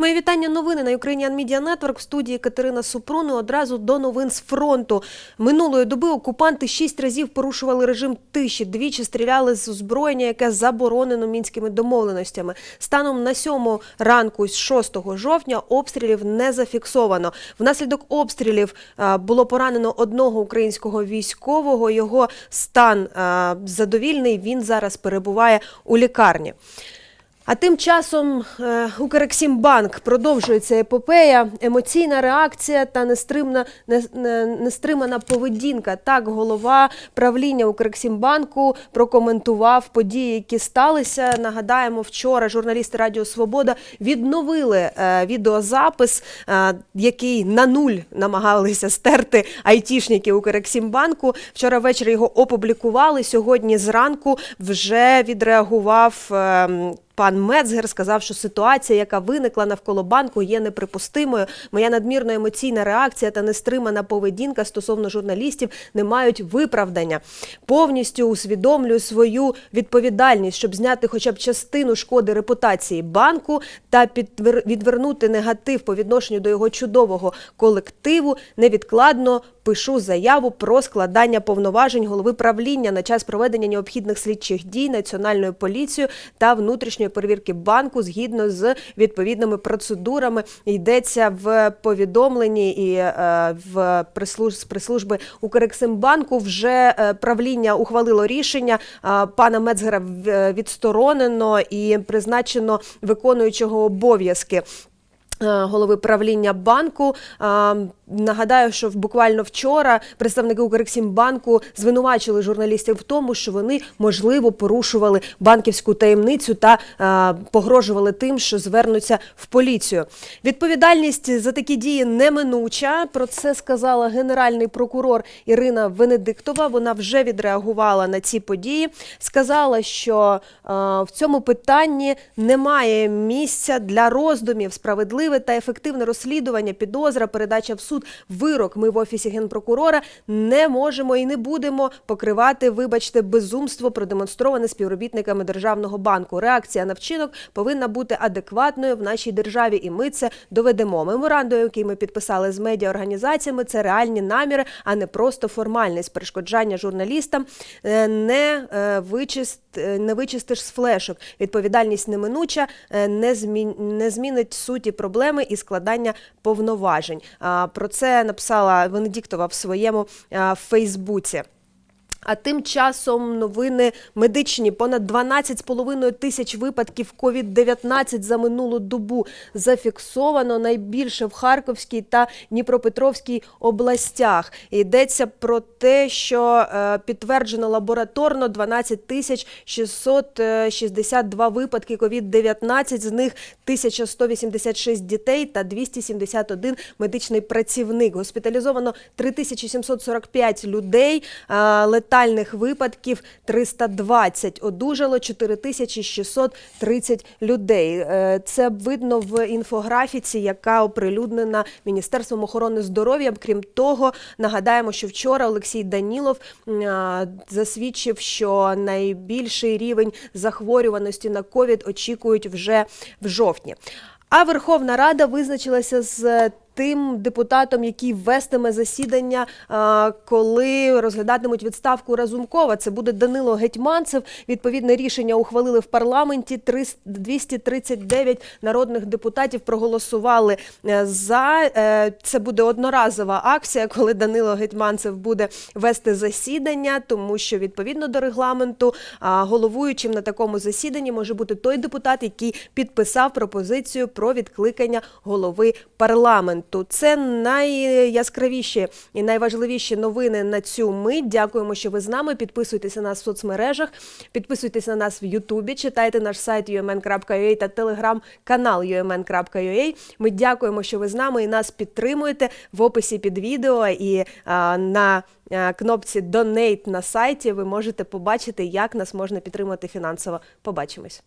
Мої вітання новини на Ukrainian Media Network в студії Катерина Супрун. Одразу до новин з фронту. Минулої доби окупанти шість разів порушували режим тиші. Двічі стріляли з озброєння, яке заборонено мінськими домовленостями. Станом на сьому ранку з 6 жовтня обстрілів не зафіксовано. Внаслідок обстрілів було поранено одного українського військового. Його стан задовільний. Він зараз перебуває у лікарні. А тим часом е, Укрексімбанк продовжується епопея, емоційна реакція та нестримна, не, не- нестримана поведінка. Так, голова правління Укрексімбанку прокоментував події, які сталися. Нагадаємо, вчора журналісти Радіо Свобода відновили е, відеозапис, е, який на нуль намагалися стерти айтішники Укрексімбанку. Вчора ввечері його опублікували. Сьогодні зранку вже відреагував. Пан Мецгер сказав, що ситуація, яка виникла навколо банку, є неприпустимою. Моя надмірно емоційна реакція та нестримана поведінка стосовно журналістів не мають виправдання. Повністю усвідомлюю свою відповідальність, щоб зняти хоча б частину шкоди репутації банку та відвернути негатив по відношенню до його чудового колективу. Невідкладно пишу заяву про складання повноважень голови правління на час проведення необхідних слідчих дій національною поліцією та внутрішньої перевірки банку згідно з відповідними процедурами. Йдеться в повідомленні і е, в прислуж з прес-служби Укрексимбанку. Вже е, правління ухвалило рішення. Е, Пана Мецгера відсторонено і призначено виконуючого обов'язки. Е, Голови правління банку А, нагадаю, що буквально вчора представники Укрексімбанку звинувачили журналістів в тому, що вони можливо порушували банківську таємницю та погрожували тим, що звернуться в поліцію. Відповідальність за такі дії неминуча. Про це сказала генеральний прокурор Ірина Венедиктова. Вона вже відреагувала на ці події. Сказала, що в цьому питанні немає місця для роздумів, справедливе та ефективне розслідування, підозра, передача в суд, вирок. Ми в офісі генпрокурора не можемо і не будемо покривати, вибачте, безумство, продемонстроване співробітниками державного банку. Реакція на вчинок повинна бути адекватною в нашій державі, і ми це доведемо. Меморандум, який ми підписали з медіаорганізаціями, це реальні наміри, а не просто формальність. Перешкоджання журналістам е, не е, вичист, е, не вичистиш з флешок. Відповідальність неминуча не змін не змінить суті проблеми і складання повноважень. Про це написала Венедіктова в своєму Фейсбуці. А тим часом новини медичні. Понад 12,5 тисяч випадків COVID-19 за минулу добу зафіксовано найбільше в Харківській та Дніпропетровській областях. Йдеться про те, що е, підтверджено лабораторно 12 тисяч 662 випадки COVID-19, з них 1186 дітей та 271 медичний працівник. Госпіталізовано 3745 людей. Летальних випадків 320. Одужало 4630 людей. Е, Це видно в інфографіці, яка оприлюднена Міністерством охорони здоров'я. Крім того, нагадаємо, що вчора Олексій Данілов засвідчив, що найбільший рівень захворюваності на ковід очікують вже в жовтні. А Верховна Рада визначилася з тим депутатом, який вестиме засідання, коли розглядатимуть відставку Разумкова. Це буде Данило Гетьманцев. Відповідне рішення ухвалили в парламенті. 300 239 народних депутатів проголосували е, за. Е, Це буде одноразова акція, коли Данило Гетьманцев буде вести засідання, тому що відповідно до регламенту головуючим на такому засіданні може бути той депутат, який підписав пропозицію про відкликання голови парламенту. Це найяскравіші і найважливіші новини на цю мить. Дякуємо, що ви з нами. Підписуйтеся на нас в соцмережах, підписуйтесь на нас в Ютубі, читайте наш сайт umn.ua та телеграм-канал umn.ua. Ми дякуємо, що ви з нами і нас підтримуєте в описі під відео і а, на кнопці Donate на сайті. Ви можете побачити, як нас можна підтримати фінансово. Побачимось.